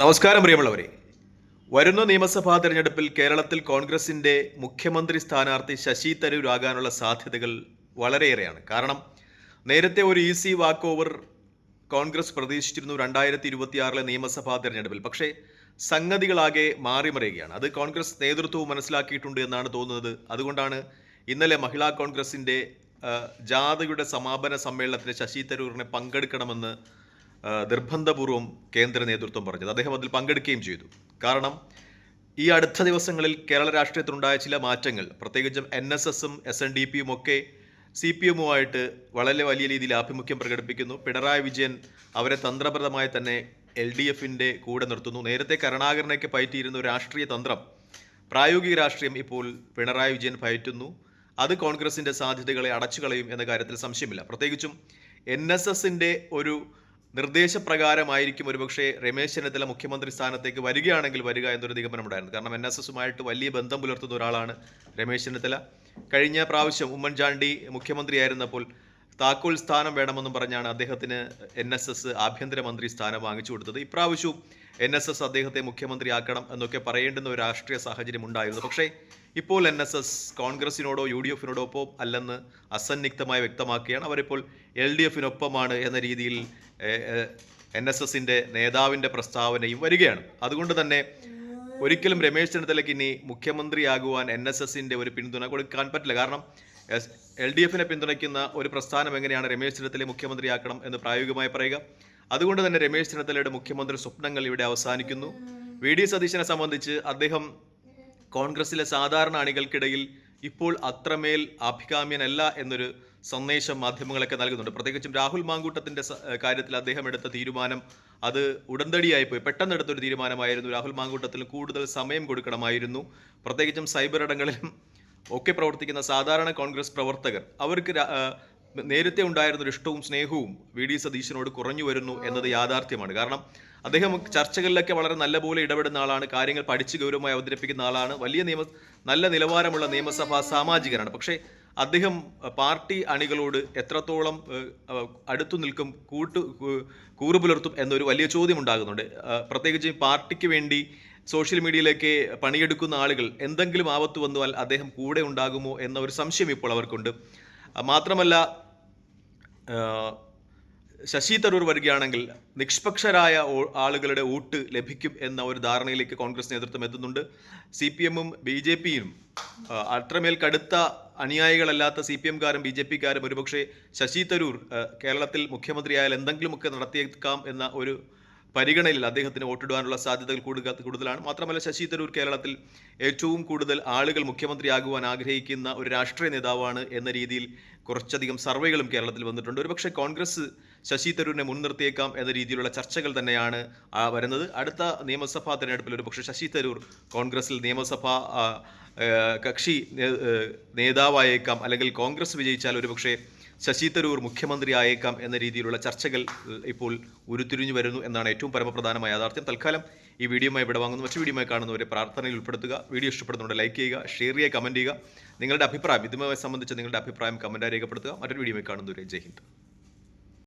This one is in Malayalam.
നമസ്കാരം പ്രിയമുള്ളവരെ. വരുന്ന നിയമസഭാ തെരഞ്ഞെടുപ്പിൽ കേരളത്തിൽ കോൺഗ്രസിന്റെ മുഖ്യമന്ത്രി സ്ഥാനാർത്ഥി ശശി തരൂർ ആകാനുള്ള സാധ്യതകൾ വളരെയേറെയാണ്. കാരണം നേരത്തെ ഒരു ഈസി വാക്ക് ഓവർ കോൺഗ്രസ് പ്രതീക്ഷിച്ചിരുന്നു രണ്ടായിരത്തി ഇരുപത്തിയാറിലെ നിയമസഭാ തെരഞ്ഞെടുപ്പിൽ. പക്ഷേ സംഗതികളാകെ മാറിമറിയുകയാണ്. അത് കോൺഗ്രസ് നേതൃത്വവും മനസ്സിലാക്കിയിട്ടുണ്ട് എന്നാണ് തോന്നുന്നത്. അതുകൊണ്ടാണ് ഇന്നലെ മഹിളാ കോൺഗ്രസിന്റെ ജാഥയുടെ സമാപന സമ്മേളനത്തിൽ ശശി തരൂരിനെ പങ്കെടുക്കണമെന്ന് ആ, നിർബന്ധപൂർവം കേന്ദ്ര നേതൃത്വം പറഞ്ഞത്. അദ്ദേഹം അതിൽ പങ്കെടുക്കുകയും ചെയ്തു. കാരണം ഈ അടുത്ത ദിവസങ്ങളിൽ കേരള രാഷ്ട്രീയത്തിലുണ്ടായ ചില മാറ്റങ്ങൾ പ്രത്യേകിച്ചും എൻ എസ് എസും എസ് എൻ ഡി പിയും ഒക്കെ സി പി എമ്മുമായിട്ട് വളരെ വലിയ രീതിയിൽ ആഭിമുഖ്യം പ്രകടിപ്പിക്കുന്നു. പിണറായി വിജയൻ അവരെ തന്ത്രപരമായി തന്നെ എൽ ഡി എഫിന്റെ കൂടെ നിർത്തുന്നു. നേരത്തെ കരുണാകരനൊക്കെ പയറ്റിയിരുന്ന രാഷ്ട്രീയ തന്ത്രം പ്രായോഗിക രാഷ്ട്രീയം ഇപ്പോൾ പിണറായി വിജയൻ പയറ്റുന്നു. അത് കോൺഗ്രസിന്റെ സാധ്യതകളെ അടച്ചു കളയും എന്ന കാര്യത്തിൽ സംശയമില്ല. പ്രത്യേകിച്ചും എൻ എസ് എസിന്റെ ഒരു നിർദ്ദേശപ്രകാരമായിരിക്കും ഒരുപക്ഷെ രമേശ് ചെന്നിത്തല മുഖ്യമന്ത്രി സ്ഥാനത്തേക്ക് വരികയാണെങ്കിൽ വരിക എന്നൊരു നിഗമനമുണ്ടായിരുന്നു. കാരണം എൻ എസ് എസുമായിട്ട് വലിയ ബന്ധം പുലർത്തുന്ന ഒരാളാണ് രമേശ് ചെന്നിത്തല. കഴിഞ്ഞ പ്രാവശ്യം ഉമ്മൻചാണ്ടി മുഖ്യമന്ത്രിയായിരുന്നപ്പോൾ താക്കോൽ സ്ഥാനം വേണമെന്നും പറഞ്ഞാണ് അദ്ദേഹത്തിന് എൻ എസ് എസ് ആഭ്യന്തരമന്ത്രി സ്ഥാനം വാങ്ങിച്ചു കൊടുത്തത്. ഇപ്രാവശ്യവും എൻ എസ് എസ് അദ്ദേഹത്തെ മുഖ്യമന്ത്രിയാക്കണം എന്നൊക്കെ പറയേണ്ടുന്ന ഒരു രാഷ്ട്രീയ സാഹചര്യം ഉണ്ടായിരുന്നു. പക്ഷേ ഇപ്പോൾ എൻ എസ് എസ് കോൺഗ്രസിനോടോ യു ഡി എഫിനോടോ ഒപ്പം അല്ലെന്ന് അസന്നിഗ്ധമായി വ്യക്തമാക്കുകയാണ്. അവരിപ്പോൾ എൽ ഡി എഫിനൊപ്പമാണ് എന്ന രീതിയിൽ എൻ എസ് എസിന്റെ നേതാവിന്റെ പ്രസ്താവനയും വരികയാണ്. അതുകൊണ്ട് തന്നെ ഒരിക്കലും രമേശ് ചെന്നിത്തലയ്ക്ക് ഇനി മുഖ്യമന്ത്രിയാകുവാൻ എൻ എസ് എസിന്റെ ഒരു പിന്തുണ കൊടുക്കാൻ പറ്റില്ല. കാരണം എൽ ഡി എഫിനെ പിന്തുണയ്ക്കുന്ന ഒരു പ്രസ്ഥാനം എങ്ങനെയാണ് രമേശ് ചെന്നിത്തലയെ മുഖ്യമന്ത്രിയാക്കണം എന്ന് പ്രായോഗികമായി പറയുക? അതുകൊണ്ട് തന്നെ രമേശ് ചെന്നിത്തലയുടെ മുഖ്യമന്ത്രി സ്വപ്നങ്ങൾ ഇവിടെ അവസാനിക്കുന്നു. വി ഡി സതീശനെ സംബന്ധിച്ച് അദ്ദേഹം കോൺഗ്രസിലെ സാധാരണ അണികൾക്കിടയിൽ ഇപ്പോൾ അത്രമേൽ അഭികാമ്യനല്ല എന്നൊരു സന്ദേശം മാധ്യമങ്ങളൊക്കെ നൽകുന്നുണ്ട്. പ്രത്യേകിച്ചും രാഹുൽ മാങ്കൂട്ടത്തിന്റെ കാര്യത്തിൽ അദ്ദേഹം എടുത്ത തീരുമാനം അത് ഉടന്തടിയായി പോയി പെട്ടെന്ന് എടുത്തൊരു തീരുമാനമായിരുന്നു. രാഹുൽ മാങ്കൂട്ടത്തിന് കൂടുതൽ സമയം കൊടുക്കണമായിരുന്നു. പ്രത്യേകിച്ചും സൈബർ ഇടങ്ങളിലും ഒക്കെ പ്രവർത്തിക്കുന്ന സാധാരണ കോൺഗ്രസ് പ്രവർത്തകർ അവർക്ക് നേരത്തെ ഉണ്ടായിരുന്ന ഒരു ഇഷ്ടവും സ്നേഹവും വി. ഡി. സതീശനോട് കുറഞ്ഞു വരുന്നു എന്നത് യാഥാർത്ഥ്യമാണ്. കാരണം അദ്ദേഹം ചർച്ചകളിലൊക്കെ വളരെ നല്ലപോലെ ഇടപെടുന്ന ആളാണ് കാര്യങ്ങൾ പഠിച്ച് ഗൗരവമായി അവതരിപ്പിക്കുന്ന ആളാണ് വലിയ നിയമ നല്ല നിലവാരമുള്ള നിയമസഭാ സാമാജികനാണ്. പക്ഷേ അദ്ദേഹം പാർട്ടി അണികളോട് എത്രത്തോളം അടുത്തു നിൽക്കും കൂട്ടു കൂറുപുലർത്തും കൂറു പുലർത്തും എന്നൊരു വലിയ ചോദ്യം ഉണ്ടാകുന്നുണ്ട്. പ്രത്യേകിച്ച് പാർട്ടിക്ക് വേണ്ടി സോഷ്യൽ മീഡിയയിലേക്ക് പണിയെടുക്കുന്ന ആളുകൾ എന്തെങ്കിലും ആപത്ത് വന്നാൽ അദ്ദേഹം കൂടെ ഉണ്ടാകുമോ എന്ന ഒരു സംശയം ഇപ്പോൾ അവർക്കുണ്ട്. മാത്രമല്ല ശശി തരൂർ വരികയാണെങ്കിൽ നിഷ്പക്ഷരായ ആളുകളുടെ വോട്ട് ലഭിക്കും എന്ന ഒരു ധാരണയിലേക്ക് കോൺഗ്രസ് നേതൃത്വം എത്തുന്നുണ്ട്. സി പി എമ്മും ബി ജെ പിയും അത്രമേൽ കടുത്ത അനുയായികളല്ലാത്ത സി പി എംകാരും ബി ജെ പിക്കാരും ഒരുപക്ഷെ ശശി തരൂർ കേരളത്തിൽ മുഖ്യമന്ത്രിയായാൽ എന്തെങ്കിലുമൊക്കെ നടത്തിയേക്കാം എന്ന ഒരു പരിഗണനയിൽ അദ്ദേഹത്തിന് വോട്ടിടുവാനുള്ള സാധ്യതകൾ കൂടുതൽ കൂടുതലാണ്. മാത്രമല്ല ശശി തരൂർ കേരളത്തിൽ ഏറ്റവും കൂടുതൽ ആളുകൾ മുഖ്യമന്ത്രിയാകുവാൻ ആഗ്രഹിക്കുന്ന ഒരു രാഷ്ട്രീയ നേതാവാണ് എന്ന രീതിയിൽ കുറച്ചധികം സർവേകളും കേരളത്തിൽ വന്നിട്ടുണ്ട്. ഒരുപക്ഷെ കോൺഗ്രസ് ശശി തരൂരിനെ മുൻനിർത്തിയേക്കാം എന്ന രീതിയിലുള്ള ചർച്ചകൾ തന്നെയാണ് വരുന്നത്. അടുത്ത നിയമസഭാ തെരഞ്ഞെടുപ്പിൽ ഒരുപക്ഷെ ശശി തരൂർ കോൺഗ്രസിൽ നിയമസഭാ കക്ഷി നേതാവായേക്കാം. അല്ലെങ്കിൽ കോൺഗ്രസ് വിജയിച്ചാൽ ഒരുപക്ഷെ ശശി തരൂർ മുഖ്യമന്ത്രിയായേക്കാം എന്ന രീതിയിലുള്ള ചർച്ചകൾ ഇപ്പോൾ ഉരുത്തിരിഞ്ഞു വരുന്നു എന്നാണ് ഏറ്റവും പരമപ്രധാനമായ യാഥാർത്ഥ്യം. തൽക്കാലം ഈ വീഡിയോയുമായി ഇവിടെ വാങ്ങുന്നു മറ്റു വീഡിയോയുമായി കാണുന്നവരെ പ്രാർത്ഥനയിൽ ഉൾപ്പെടുത്തുക. വീഡിയോ ഇഷ്ടപ്പെടുന്നുണ്ട് ലൈക്ക് ചെയ്യുക ഷെയർ ചെയ്യുക കമന്റ് ചെയ്യുക. നിങ്ങളുടെ അഭിപ്രായം ഇതുമായി സംബന്ധിച്ച് നിങ്ങളുടെ അഭിപ്രായം കമന്റായി രേഖപ്പെടുത്തുക. മറ്റൊരു വീഡിയോയുമായി കാണുന്നവരെ ജയ് ഹിന്ദ്.